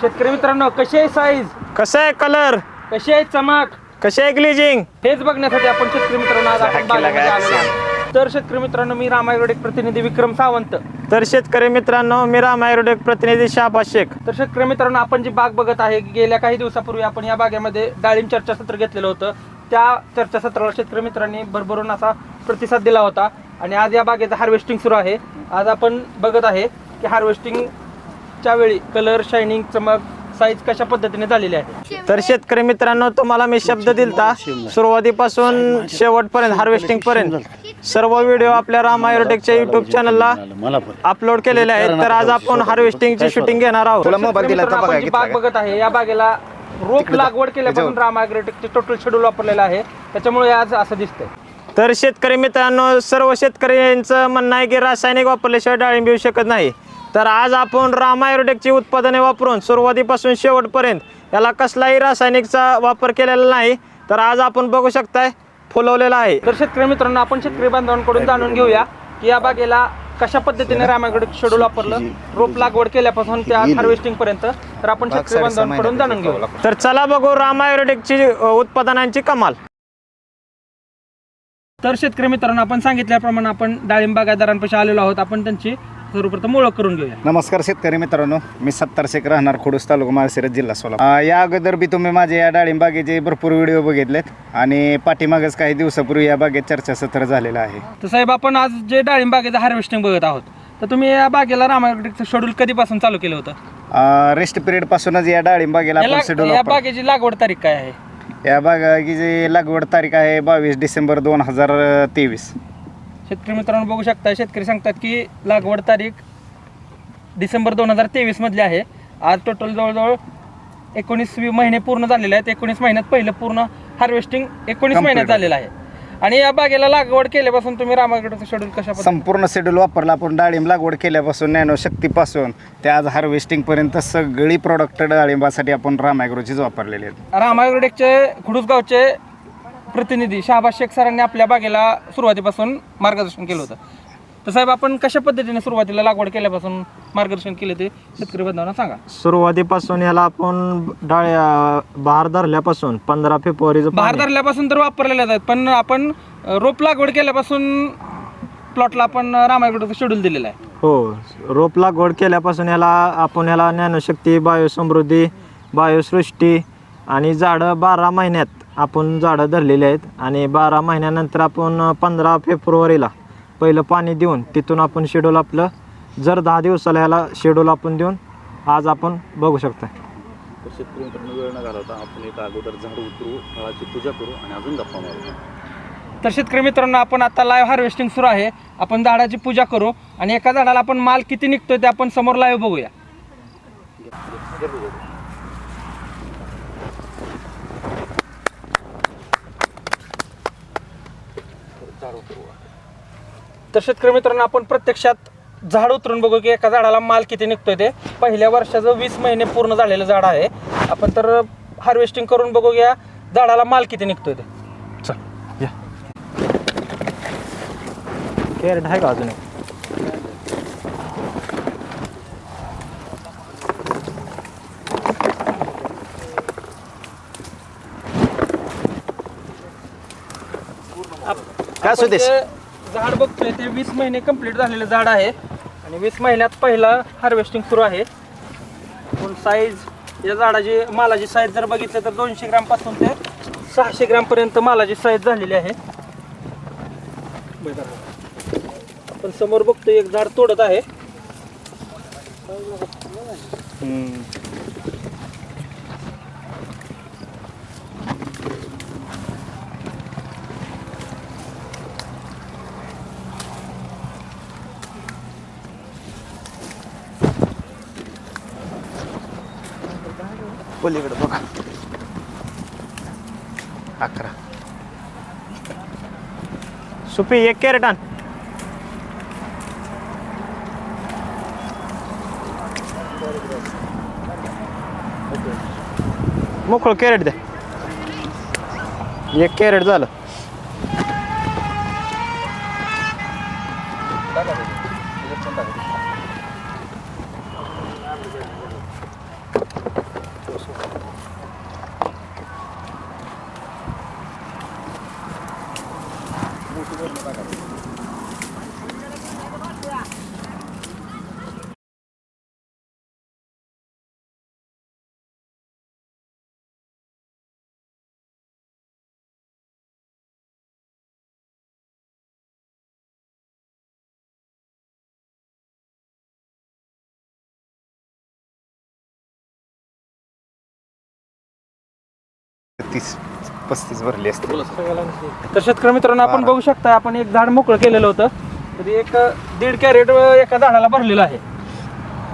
शेतकरी मित्रांनो कशी आहे साईज कसं आहे कलर कशी आहे चमक? कसे आहे ग्लिजिंग हेच बघण्यासाठी आपण शेतकरी मित्रांनो आज आपण केला बागेमध्ये काय आलेलो आहोत. तर शेतकरी मित्रांनो मी रामायगड प्रतिनिधी विक्रम सावंत. तर शेतकरी मित्रांनो मी राम आयुर्वेदिक प्रतिनिधी शाबाज शेख. तर शेतकरी मित्रांनो आपण जी बाग बघत आहे गेल्या काही दिवसापूर्वी आपण या बागेमध्ये डाळिंब चर्चासत्र घेतलेलं होतं. त्या चर्चासत्राला शेतकरी मित्रांनी भरभरून असा प्रतिसाद दिला होता. आणि आज या बागेचं हार्वेस्टिंग सुरू आहे. आज आपण बघत आहे की हार्वेस्टिंगच्या वेळी कलर शायनिंग चमक साईज कशा पद्धतीने झालेली आहे? तर शेतकरी मित्रांनो तुम्हाला मी शब्द दिलता. सुरुवातीपासून शेवटपर्यंत हार्वेस्टिंग पर्यंत. सर्व व्हिडिओ आपल्या राम आयुर्वेदिकच्या युट्यूब चॅनलला अपलोड केलेले आहेत. तर आज आपण हार्वेस्टिंगची शूटिंग घेणार आहोत. आपण जी बाग बघत आहे या बागेला रोप लागवड केल्यापासून राम ॲग्रोटेकचे टोटल शेड्यूल वापरलेलं आहे. त्याच्यामुळे आज असं दिसतंय. तर शेतकरी मित्रांनो सर्व शेतकऱ्यांचं म्हणणं आहे की रासायनिक वापरल्याशिवाय डाळिंब येऊ शकत नाही. तर आज आपण राम आयुर्वेदिकची उत्पादने वापरून सुरुवातीपासून शेवटपर्यंत याला कसलाही रासायनिकचा वापर केलेला नाही. तर आज आपण बघू शकताय फुलवलेला आहे. तर शेतकरी मित्रांनो आपण शेतकरी बांधवांकडून जाणून घेऊया की या बागेला कशा पद्धतीने रामागड शेड्यूल वापरलं रोप लागवड केल्यापासून ते आज हार्वेस्टिंग पर्यंत. तर आपण शेतकरी बांधवांकडून जाणून घेऊया. तर चला बघू राम आयुर्वेदिकची अ, उत्पादनांची कमाल. तर शेतकरी मित्रांनो आपण सांगितल्याप्रमाणे आपण डाळिंब बागायतदारांपाशी आलेलो आहोत. आपण त्यांची सर्वप्रथम ओळख करून घेऊया. नमस्कार शेतकरी मित्रांनो मी सत्तर शेख राहणार खोडूस तालुका माळशिरस जिल्हा सोलापूर. अं, या अगोदर बी तुम्ही माझे या डाळिंब बागेचे भरपूर व्हिडिओ बघितलेत आणि पाठीमागच काही दिवसापूर्वी या बागेत चर्चासत्र झालेलं आहे. तर साहेब आपण आज जे डाळिंब बागेचं हार्वेस्टिंग बघत आहोत तर तुम्ही या बागेला रामागडचं शेड्यूल कधीपासून चालू केलं होतं? रेस्ट पिरियड पासूनच या डाळिंब बागेला आपण याला- शेड्यूल या बागेची लागवड तारीख काय आहे? या बागेची लागवड तारीख आहे बावीस डिसेंबर दोन हजार तेवीस. शेतकरी मित्रांनो बघू शकता शेतकरी सांगतात की लागवड तारीख डिसेंबर दोन हजार तेवीस मधली आहे. आज टोटल जवळजवळ एकोणीस महिने पूर्ण झालेले आहेत. एकोणीस महिन्यात पहिलं पूर्ण हार्वेस्टिंग एकोणीस महिन्यात झालेलं आहे. आणि या बागेला लागवड केल्यापासून तुम्ही रामागडचं शेड्यूल कशा संपूर्ण शेड्यूल वापरला. आपण डाळिंब लागवड केल्यापासून नॅनो शक्तीपासून ते आज हार्वेस्टिंग पर्यंत सगळी प्रोडक्ट डाळिंबासाठी आपण रामॅग्रोचीच वापरलेली आहेत. रामायगडेकचे खुडूसगावचे प्रतिनिधी शहाबाज शेख सरांनी आपल्या बागेला सुरुवातीपासून मार्गदर्शन केलं होतं. तर साहेब आपण कशा पद्धतीने सुरुवातीला लागवड केल्यापासून मार्गदर्शन केले ते शेतकरी बांधवांना सांगा. सुरुवातीपासून याला आपण डाळ्या बहार धरल्यापासून पंधरा फेब्रुवारीचं बहार पाणी- धरल्यापासून तर वापरलेल्याच आहेत पण आपण अ, रोप लागवड केल्यापासून प्लॉटला आपण रामायगडचं शेड्यूल दिलेलं आहे. हो रोप लागवड केल्यापासून याला आपण याला ज्ञानशक्ती बायोसमृद्धी बायोसृष्टी आणि झाडं बारा महिन्यात आपण झाडं धरलेली आहेत आणि बारा महिन्यानंतर आपण पंधरा फेब्रुवारीला पहिलं पाणी देऊन तिथून आपण शेड्यूल आपलं जर दहा दिवसाला याला शेड्यूल आपण देऊन आज आपण बघू शकता तर शेतकरी मित्रांनो वेळ न घालवता आपण एक अगोदर झाड उतरू फळाची पूजा करू आणि अजून गप्पा मारू. तर शेतकरी मित्रांनो आपण आता लाईव्ह हार्वेस्टिंग सुरू आहे. आपण झाडाची पूजा करू आणि एका झाडाला आपण माल किती निघतोय ते आपण समोर लाईव्ह बघूया. तर शेतकरी मित्रांनो आपण प्रत्यक्षात झाड उतरून बघू की एका झाडाला माल किती निघतोय ते पहिल्या वर्षाचं वीस महिने पूर्ण झालेलं झाड आहे आपण तर हार्वेस्टिंग करून बघू या झाडाला माल किती निघतोय ते चल या कॅरेट आहे का अजून? काय सुदेश? झाड बघतोय ते वीस महिने कंप्लीट झालेलं झाड आहे. आणि वीस महिन्यात पहिला हार्वेस्टिंग सुरू आहे. पण साईज या झाडाची मालाची साईज जर बघितलं तर दोनशे ग्रामपासून ते सहाशे ग्रामपर्यंत मालाची साईज झालेली आहे. पण समोर बघतोय एक झाड तोडत आहे. पलीकडे बघा अकरा सुपी एक कॅरेट आण मोकळं कॅरेट द्या एक कॅरेट झालं तीस पस्तीस भरली असते तर. शेतकरी मित्रांनो आपण बघू शकता आपण एक झाड मोकळं केलेलं होतं. तर एक दीड कॅरेट एका झाडाला भरलेलं आहे.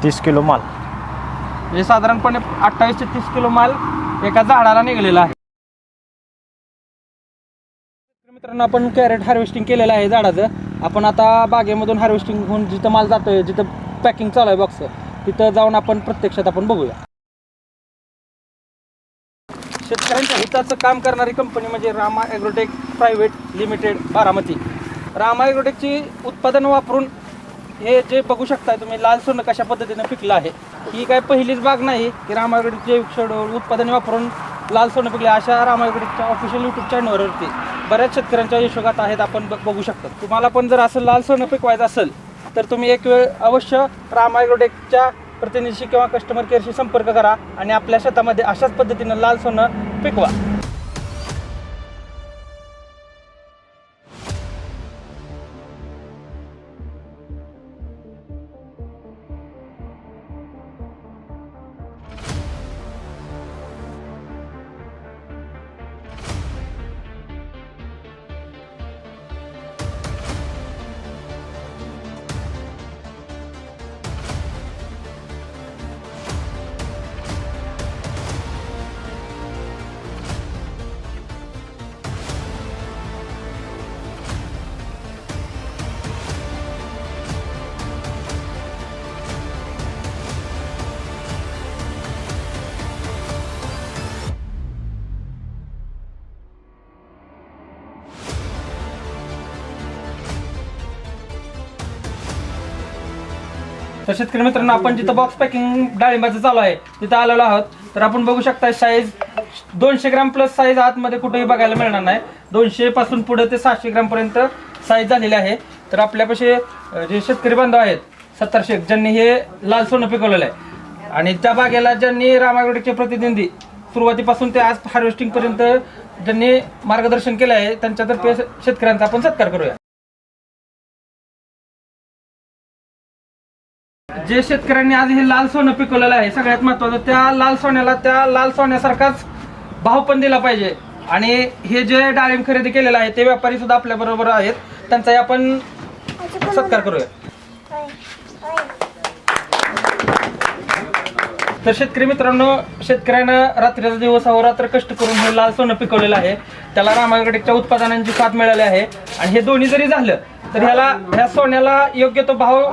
तीस किलो माल. म्हणजे साधारणपणे अठ्ठावीस ते तीस किलो माल एका झाडाला निघलेला आहे. तर मित्रांनो आपण कॅरेट हार्वेस्टिंग केलेलं आहे झाडाचं. आपण आता बागेमधून हार्वेस्टिंग होऊन जिथं माल जातोय जिथं पॅकिंग चालू आहे बॉक्स तिथं जाऊन आपण प्रत्यक्षात आपण बघूया. शेतकऱ्यांच्या हिताचं काम करणारी कंपनी म्हणजे Rama agrotech private limited Baramati. Rama ॲग्रोटेकची उत्पादन वापरून हे जे बघू शकता तुम्ही लाल सोनं कशा पद्धतीनं पिकलं आहे ही काय पहिलीच बाग नाही की रामा ॲग्रोटेकचे जैविक उत्पादने वापरून लाल सोनं पिकले अशा रामा ॲग्रोटेकच्या ऑफिशियल यूट्यूब चॅनलवरती बऱ्याच शेतकऱ्यांच्या यशोगात आहेत आपण बघू शकता. तुम्हाला पण जर असं लाल सोनं पिकवायचं असेल तर तुम्ही एक वेळ अवश्य रामा ॲग्रोटेकच्या प्रतिनिधीशी किंवा कस्टमर केअरशी संपर्क करा आणि आपल्या शेतामध्ये अशाच पद्धतीनं लाल सोनं पिकवा. तर शेतकरी मित्रांनो आपण जिथं बॉक्स पॅकिंग डाळिंबाचं चालू आहे तिथं आलेलो आहोत. तर आपण बघू शकता साईज दोनशे ग्राम प्लस साईज आतमध्ये कुठेही बघायला मिळणार नाही. दोनशे पासून पुढे ते सहाशे ग्राम पर्यंत साईज झालेली आहे. तर आपल्यापाशी जे शेतकरी बांधव आहेत सत्तरशे ज्यांनी हे लाल सोनं पिकवलेलं आहे. आणि त्या बागेला ज्यांनी रामागडचे प्रतिनिधी सुरुवातीपासून ते आज हार्वेस्टिंग पर्यंत ज्यांनी मार्गदर्शन केलं आहे त्यांच्यातर्फे शेतकऱ्यांचा आपण सत्कार करूया. जे शेतकऱ्यांनी आज हे लाल सोनं पिकवलेलं आहे सगळ्यात महत्वाचं त्या लाल सोन्याला त्या लाल सोन्यासारखाच भाव पण दिला पाहिजे. आणि हे जे डाळिंब खरेदी केलेलं आहे ते व्यापारी सुद्धा आपल्या बरोबर आहेत. त्यांचाही आपण सत्कार करूया. तर शेतकरी मित्रांनो शेतकऱ्यानं रात्रीचा दिवस अहोरात्र कष्ट करून हे लाल सोनं पिकवलेलं आहे. त्याला रामागडच्या उत्पादनांची साथ मिळाली आहे. आणि हे दोन्ही जरी झालं तर ह्याला ह्या सोन्याला योग्य तो भाव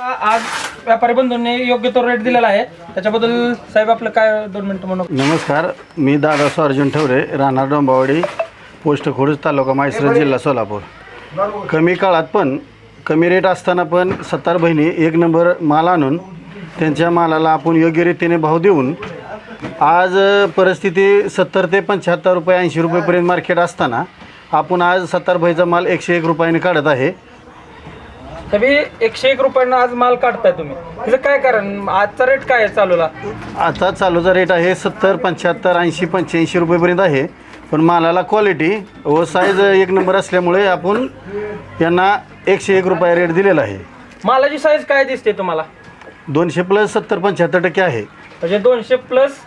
आज व्यापारी बंधूंनी योग्य तो रेट दिलेला आहे. त्याच्याबद्दल साहेब आपलं काय दोन मिनिटं म्हणून नमस्कार मी दादा अर्जुन ठवरे राहणार डोंबावाडी पोस्ट खोडूज तालुका माहेश्वर जिल्हा सोलापूर. कमी काळात पण कमी रेट असताना पण सत्तार बहिणी एक नंबर माल आणून त्यांच्या मालाला आपण योग्य रीतीने भाव देऊन आज परिस्थिती सत्तर ते पंच्याहत्तर रुपये ऐंशी रुपयेपर्यंत मार्केट असताना आपण आज सत्तार भाईचा माल एकशे एक रुपयाने काढत आहे. तरी एकशे एक रुपयांना आज माल काढताय तुम्ही. त्याचं काय कारण? आजचा रेट काय आहे चालूला? आता चालूचा रेट आहे सत्तर पंच्याहत्तर ऐंशी पंच्याऐंशी रुपयेपर्यंत आहे. पण मालाला क्वालिटी व साईज एक नंबर असल्यामुळे आपण यांना एकशे एक रुपया रेट दिलेला आहे. मालाची साईज काय दिसते तुम्हाला? दोनशे प्लस सत्तर पंच्याहत्तर टक्के आहे. म्हणजे दोनशे प्लस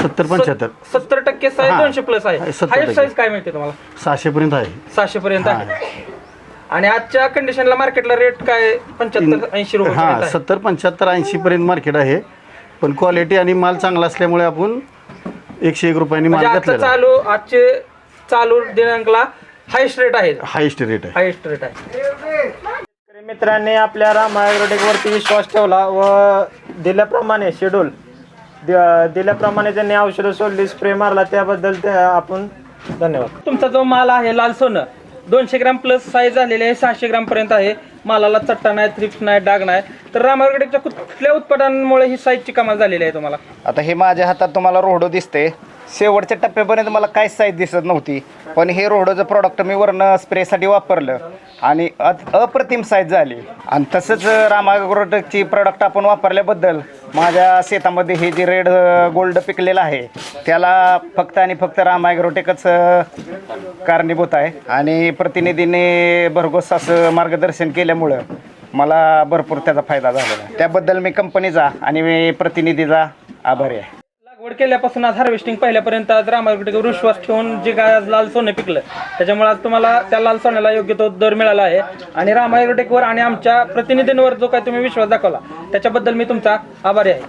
सत्तर पंच्याहत्तर. सत्तर टक्के साईज हा. दोनशे प्लस आहे. सत्तर हायस्ट टक्के. साईज काय मिळते तुम्हाला? सहाशेपर्यंत आहे. सहाशे पर्यंत आहे आणि आजच्या कंडिशनला मार्केटला रेट काय? पंच्याहत्तर ऐंशी रुपये हां सत्तर पंच्याहत्तर ऐंशीपर्यंत मार्केट आहे. पण क्वालिटी आणि माल चांगला असल्यामुळे आपण एकशे एक रुपयांनी म्हणजे माल घेतलेला आहे. चालू आजचे चालू दिनांकला हायस्ट रेट आहे. हायेस्ट रेट आहे. हायस्ट रेट आहे. शेतकरी मित्रांनी आपल्या रामा वरती विश्वास ठेवला व दिल्याप्रमाणे शेड्यूल दिल्याप्रमाणे त्यांनी औषधं सोडली स्प्रे मारला त्याबद्दल ते आपण धन्यवाद. तुमचा जो माल आहे लाल सोनं दोनशे ग्राम प्लस साईज झालेली आहे सहाशे ग्रामपर्यंत आहे. मालाला चट्टा नाही थ्रिप्स नाही डाग नाही. तर रामागडेच्या कुठल्या उत्पादनांमुळे ही साईजची कमाल झालेली आहे तुम्हाला? आता हे माझ्या हातात तुम्हाला रोहडो दिसते. शेवटच्या टप्प्यापर्यंत मला काहीच साईज दिसत नव्हती. पण हे रोडोचं प्रॉडक्ट मी वरनं स्प्रेसाठी वापरलं. आणि अत- अप्रतिम साईज झाली. आणि तसंच रामाग्रोटेकची प्रॉडक्ट आपण वापरल्याबद्दल माझ्या शेतामध्ये हे जे रेड गोल्ड पिकलेलं आहे त्याला फक्त आणि फक्त रामायग्रोटेकच कारणीभूत आहे. आणि प्रतिनिधीने भरघोस असं मार्गदर्शन केल्यामुळं मला भरपूर त्याचा फायदा झालेला आहे. त्याबद्दल मी कंपनीचा आणि मी प्रतिनिधीचा आभारी आहे. लागवड केल्यापासून आज हार्वेस्टिंग पहिल्यापर्यंत आज रामागडेवर विश्वास ठेवून जे काय आज लाल सोनं पिकलं त्याच्यामुळे आज तुम्हाला त्या लाल सोन्याला योग्य तो दर मिळाला आहे. आणि रामायग्रोटेकवर आणि आमच्या प्रतिनिधींवर जो काय तुम्ही विश्वास दाखवला त्याच्याबद्दल मी तुमचा आभारी आहे.